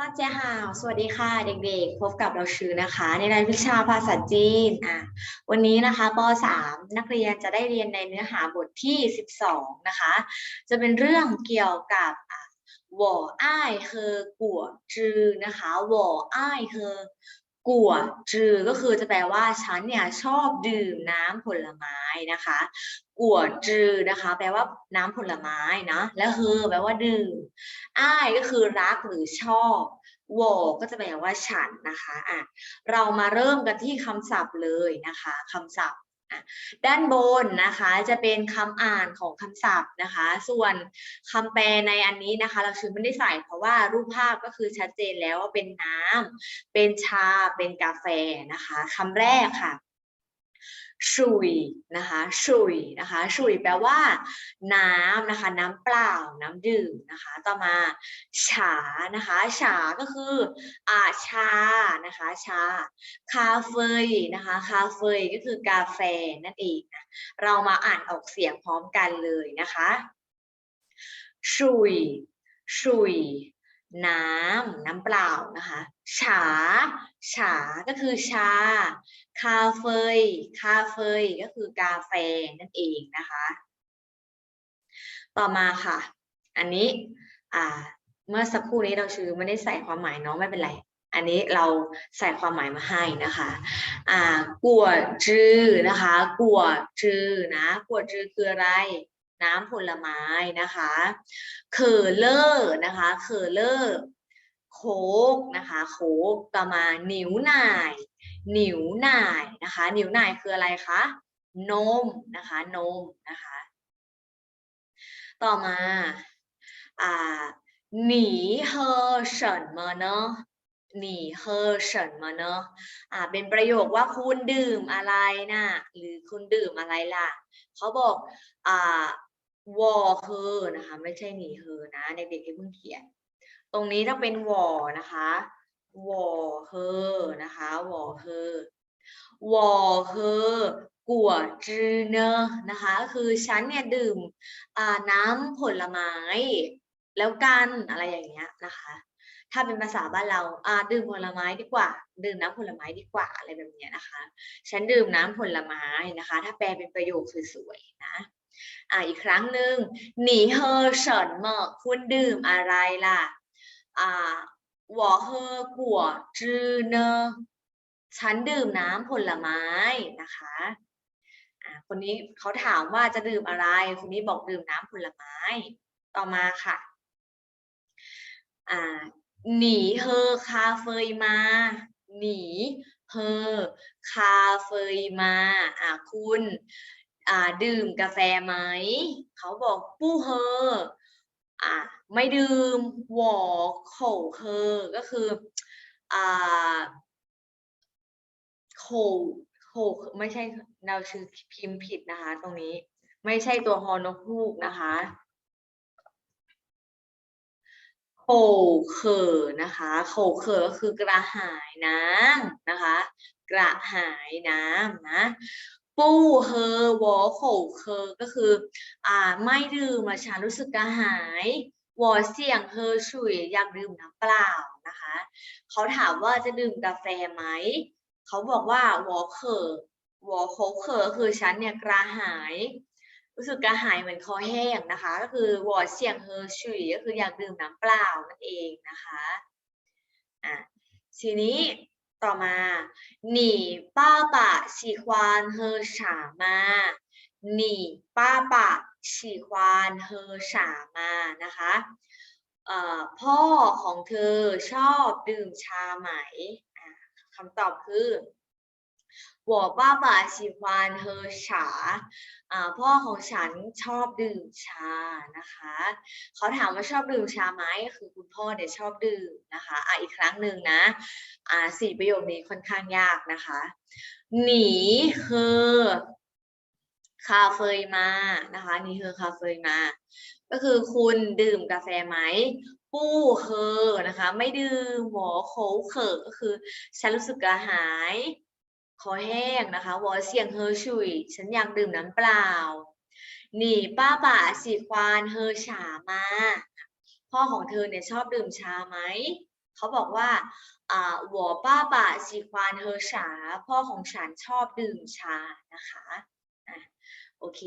大家好สวัสดีค่ะเด็กๆ พบกับเราชื่อนะคะ ในรายวิชาภาษาจีนอ่ะวันนี้นะคะป .3 นักเรียนจะได้เรียนในเนื้อหาบทที่ 12 นะคะ จะเป็นเรื่องเกี่ยวกับอ่ะ我爱喝果汁นะคะ我爱喝กัวจือก็คือจะแปลว่าฉันเนี่ยชอบดื่มน้ำผลไม้นะคะกัวจือนะคะ แปลว่าน้ำผลไม้นะแล้วเฮอแปลว่าดื่มอ้ายก็คือรักหรือชอบ วก็จะแปลว่าฉันนะคะอะเรามาเริ่มกันที่คำศัพท์เลยนะคะคำศัพท์ด้านบนนะคะจะเป็นคำอ่านของคำศัพท์นะคะ ส่วนคำแปลในอันนี้นะคะ เราชื่อไม่ได้ใส่เพราะว่ารูปภาพก็คือชัดเจนแล้วว่าเป็นน้ำเป็นชา เป็นกาแฟนะคะคำแรกค่ะ ชุยนะคะชุยนะคะชุยแปลว่า น้ำนะคะ น้ำเปล่า น้ำดื่มนะคะ ต่อมาฉานะคะ ฉาก็คืออาชานะคะ ชา คาเฟยนะคะ คาเฟยก็คือกาแฟนั่นเองนะเรามาอ่านออกเสียงพร้อมกันเลยนะคะชุยชุยน้ำน้ำเปล่านะคะฉา ฉา ก็คือชา คาเฟย คาเฟย ก็คือกาแฟนั่นเองนะคะ ต่อมาค่ะ อันนี้ อ่า เมื่อสักครู่นี้เราชื่อไม่ได้ใส่ความหมายเน้องไม่เป็นไร อันนี้เราใส่ความหมายมาให้นะคะ อ่า กัวจื้อนะคะ กัวจื้อนะ กัวจื้อคืออะไรน้ำผลไม้นะคะ เคอเลอร์นะคะ เคอเลอร์ โคกนะคะโคกต่อมาหนิวหน่าย หนิวหน่ายนะคะหนิวหน่ายคืออะไรคะนมนะคะนมนะคะต่อมาอ่าหนีเฮอเฉินมาเนอะหนีเฮอเฉินมาเนอะอ่าเป็นประโยคว่าคุณดื่มอะไรนะหรือคุณดื่มอะไรล่ะเขาบอกอ่าวอเฮอนะคะไม่ใช่หนีเฮอนะเด็กๆที่เพิ่งเขียน ตรงนี้ต้องเป็นวอนะคะวอเฮอนะคะวอเฮอวอเฮอกัวจือเนอะนะคะก็คือฉันเนี่ยดื่มอ่าน้ำผลไม้ แล้วกันอะไรอย่างเงี้ยนะคะ ถ้าเป็นภาษาบ้านเราอ่าดื่มผลไม้ดีกว่า ดื่มน้ำผลไม้ดีกว่าอะไรแบบเนี้ยนะคะ ฉันดื่มน้ำผลไม้นะคะ ถ้าแปลเป็นประโยคสวยๆนะอ่าอีกครั้งหนึ่งหนีเฮอเฉินเมอคุณดื่มอะไรล่ะ อ่า我喝果汁呢ฉันดื่มน้ำผลไม้นะคะอ่าคนนี้เขาถามว่าจะดื่มอะไร คนนี้บอกดื่มน้ำผลไม้ ต่อมาค่ะ อ่าหนีเฮอคาเฟยมา หนีเฮอคาเฟยมา อ่าคุณ อ่าดื่มกาแฟไหม เขาบอกปู้เฮอ อ่า ไม่ดื่มหวอโขเคอก็คืออ่าโขโขไม่ใช่เราชื่อพิมพ์ผิดนะคะ ตรงนี้ ไม่ใช่ตัวฮอนกฮูกนะคะโขเคอนะคะโขเคอก็คือกระหายน้ำนะคะ กระหายน้ำนะปู้เฮอวอโขเคอก็คือ อ่า ไม่ดื่มอะฉันรู้สึกกระหาย วอเสียงเฮอฉุยอยากดื่มน้ำเปล่านะคะเขาถามว่าจะดื่มกาแฟไหมเขาบอกว่าวอเคอวอโคเคอคือฉันเนี่ยกระหาย รู้สึกกระหายเหมือนคอแห้งนะคะ ก็คือวอเสียงเฮอฉุยก็คืออยากดื่มน้ำเปล่านั่นเองนะคะอะทีนี้ต่อมาหนีป้าปะฉีควานเฮอฉามาหนีป้าปะ ฉีควานเฮอฉามานะคะเอ่อพ่อของเธอชอบดื่มชาไหมอ่ะคำตอบคือ我爸爸喜欢喝茶อ่าพ่อของฉันชอบดื่มชานะคะ เขาถามว่าชอบดื่มชาไหมคือคุณพ่อเนี่ยชอบดื่มนะคะอ่ะอีกครั้งหนึ่งนะ อ่าสี่ประโยคนี้ค่อนข้างยากนะคะ หนีเฮอ คาเฟยมานะคะนี่คือคาเฟยมา ก็คือคุณดื่มกาแฟไหมปู้เฮอนะคะ ไม่ดื่มหัวโขเขอก็คือ ฉันรู้สึกกระหายคอแห้งนะคะวอเสียงเฮอชุย ฉันอยากดื่มน้ำเปล่านี่ป้าป่าสีควานเฮอฉามา พ่อของเธอเนี่ยชอบดื่มชาไหม เขาบอกว่าอ่าหัวป้าป่าสีควานเฮอฉา พ่อของฉันชอบดื่มชานะคะ โอเค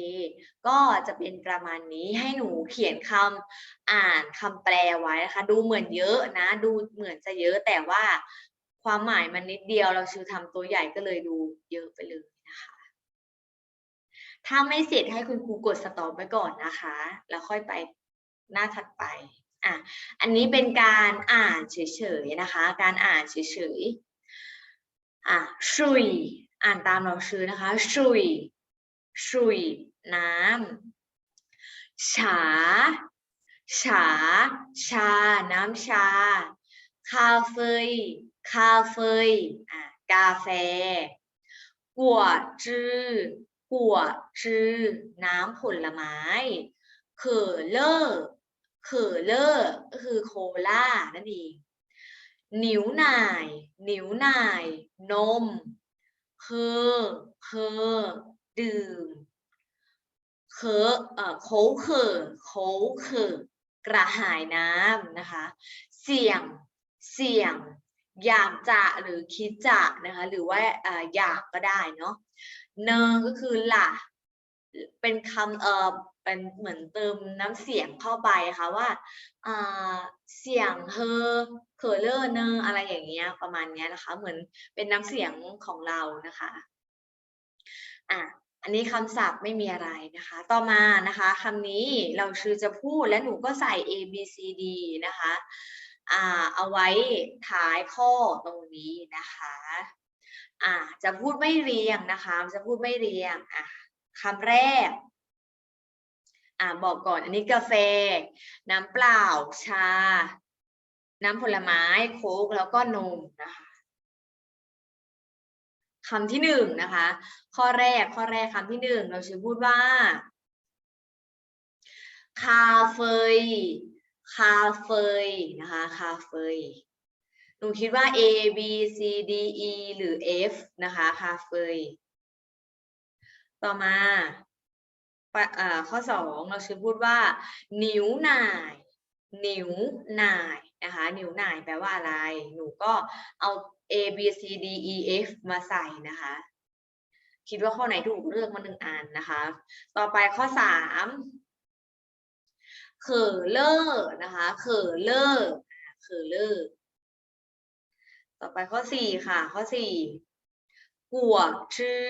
ก็จะเป็นประมาณนี้ให้หนูเขียนคำอ่านคำแปลไว้นะคะ ดูเหมือนเยอะนะ ดูเหมือนจะเยอะแต่ว่าความหมายมันนิดเดียวเราชื่อทำตัวใหญ่ก็เลยดูเยอะไปเลยนะคะ ถ้าไม่เสร็จให้คุณครูกดสต็อปไว้ก่อนนะคะ แล้วค่อยไปหน้าถัดไปอะอันนี้เป็นการอ่านเฉยๆนะคะ การอ่านเฉยๆอะชุยอ่านตามเราชื่อนะคะชุย ชุยน้ำฉา ฉา ชา น้ำชา คาเฟยคาเฟยอะกาแฟกัวจื้อกัวจื้อน้ำผลไม้เขอเลอร์เขอเลอร์ก็คือโคลานั่นเองหนิวหน่าย หนิวหน่าย นม เคอเคอ ดื่มเคอเอ่อโคเคอโคเคอกระหายน้ำนะคะ เสี่ยง เสี่ยง อยากจะหรือคิดจะนะคะ หรือว่าเอ่ออยากก็ได้เนาะเนอก็คือล่ะ เป็นคำเออเป็นเหมือนเติมน้ำเสียงเข้าไปค่ะว่าอ่าเสียงเฮอเคอเลอร์เนออะไรอย่างเงี้ยประมาณเนี้ยนะคะ เหมือนเป็นน้ำเสียงของเรานะคะ อะ อันนี้คำศัพท์ไม่มีอะไรนะคะ ต่อมานะคะคำนี้เราชื่อจะพูดและหนูก็ใส่ A B C D นะคะอ่าเอาไว้ท้ายข้อตรงนี้นะคะอ่าจะพูดไม่เรียงนะคะ จะพูดไม่เรียงอะคำแรกอ่าบอกก่อนอันนี้กาแฟ น้ำเปล่าชา น้ำผลไม้โค้กแล้วก็นมนะคะ คำที่หนึ่งนะคะ ข้อแรกข้อแรกคำที่หนึ่งเราจะพูดว่า คาเฟยคาเฟยนะคะ คาเฟยหนูคิดว่า A B C D E หรือ F นะคะ คาเฟยต่อมาอข้อสองเราชื่อพูดว่า นิ้วหน่าย นิ้วหน่ายนะคะ นิ้วหน่ายแปลว่าอะไร หนูก็เอา A B C D E F มาใส่นะคะ คิดว่าข้อไหนถูกเลือกมาหนึ่งอันนะคะ ต่อไปข้อสามเขอเลอร์นะคะเขอเลอร์เขอเลอร์ต่อไปข้อสี่ค่ะ ข้อสี่กัวจื้อ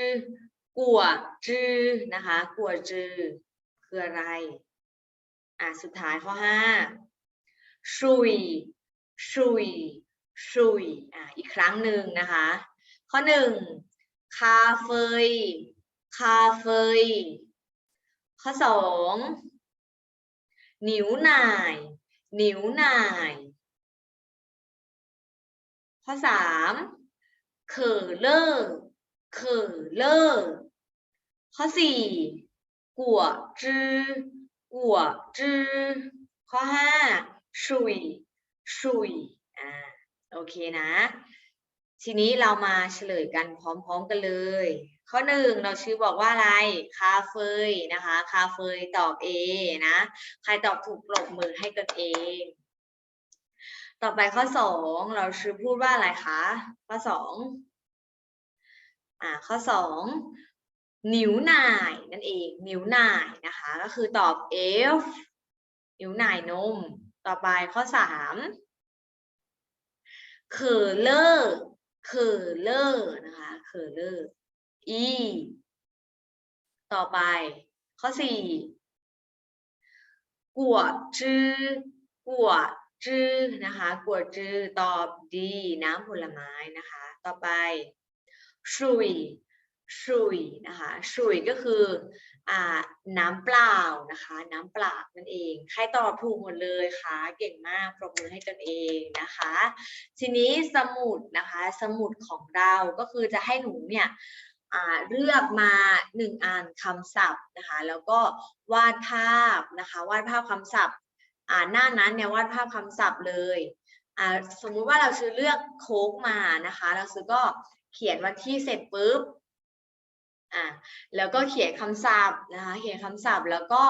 กัวจื้อนะคะกัวจื้อคืออะไรอะสุดท้ายข้อห้าชุยชุย ชุยอะอีกครั้งหนึ่งนะคะ ข้อหนึ่งคาเฟยคาเฟยข้อสองนิ้วหน่ายนิ้วหน่าย ข้อสามเขอเลอร์เขอเลอร์ข้อสี่กัวจื้อกัวจื้อข้อห้าชุยชุยอ่า โอเคนะ ทีนี้เรามาเฉลยกันพร้อมๆกันเลย ข้อหนึ่งเราชื่อบอกว่าอะไร คาเฟยนะคะ คาเฟยตอบ A นะ ใครตอบถูกปรบมือให้กันเอง ต่อไปข้อสองเราชื่อพูดว่าอะไรคะ ข้อสองอ่าข้อสองนิ้วหน่ายนั่นเอง นิ้วหน่ายนะคะ ก็คือตอบ F นิ้วหน่ายนม ต่อไปข้อสาม เขอเลอร์เขอเลอร์นะคะเขอเลอร์ E ต่อไป ข้อสี่กัวจื้อกัวจื้อนะคะกัวจื้อตอบดีน้ำผลไม้นะคะ ต่อไปชุย ชุยนะคะชุยก็คืออ่าน้ำเปล่านะคะ น้ำเปล่านั่นเอง ใครตอบถูกหมดเลยค่ะ เก่งมากปรบมือให้ตนเองนะคะ ทีนี้สมุดนะคะ สมุดของเราก็คือจะให้หนูเนี่ยเลือกมาหนึ่งอันคำศัพท์นะคะ แล้วก็วาดภาพนะคะ วาดภาพคำศัพท์อ่าหน้านั้นเนี่ยวาดภาพคำศัพท์เลยสมมุติว่าเราซื้อเลือกโค้กมานะคะ เราซื้อก็เขียนวันที่เสร็จปุ๊บ อ่าแล้วก็เขียนคำศัพท์นะคะ เขียนคำศัพท์แล้วก็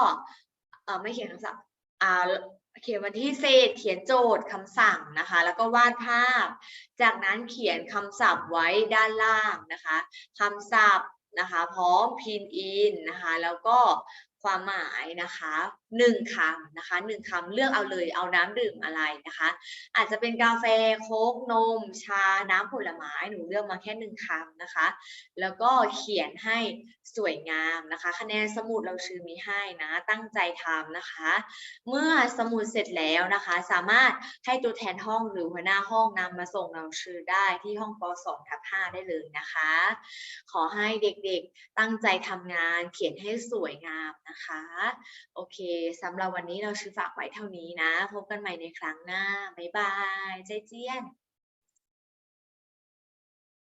เออไม่เขียนคำศัพท์อ่าเขียนวันที่เศษ เขียนโจทย์คำสั่งนะคะ แล้วก็วาดภาพ จากนั้นเขียนคำศัพท์ไว้ด้านล่างนะคะคำศัพท์นะคะ พร้อมพินอินนะคะ แล้วก็ ความหมายนะคะหนึ่งคำนะคะหนึ่งคำเลือกเอาเลยเอาน้ำดื่มอะไรนะคะ อาจจะเป็นกาแฟโค้กนม ชาน้ำผลไม้หนูเลือกมาแค่หนึ่งคำนะคะ แล้วก็เขียนให้สวยงามนะคะ คะแนนสมุดเราชื่อมีให้นะตั้งใจทำนะคะ เมื่อสมุดเสร็จแล้วนะคะ สามารถให้ตัวแทนห้องหรือหัวหน้าห้องนำมาส่งเราชื่อได้ที่ห้องป .2 ทับ5ได้เลยนะคะ ขอให้เด็กๆตั้งใจทำงานเขียนให้สวยงามนะคะ โอเคสำหรับวันนี้เราชื่อฝากไว้เท่านี้นะ พบกันใหม่ในครั้งหน้า บ๊ายบาย ใจเจียน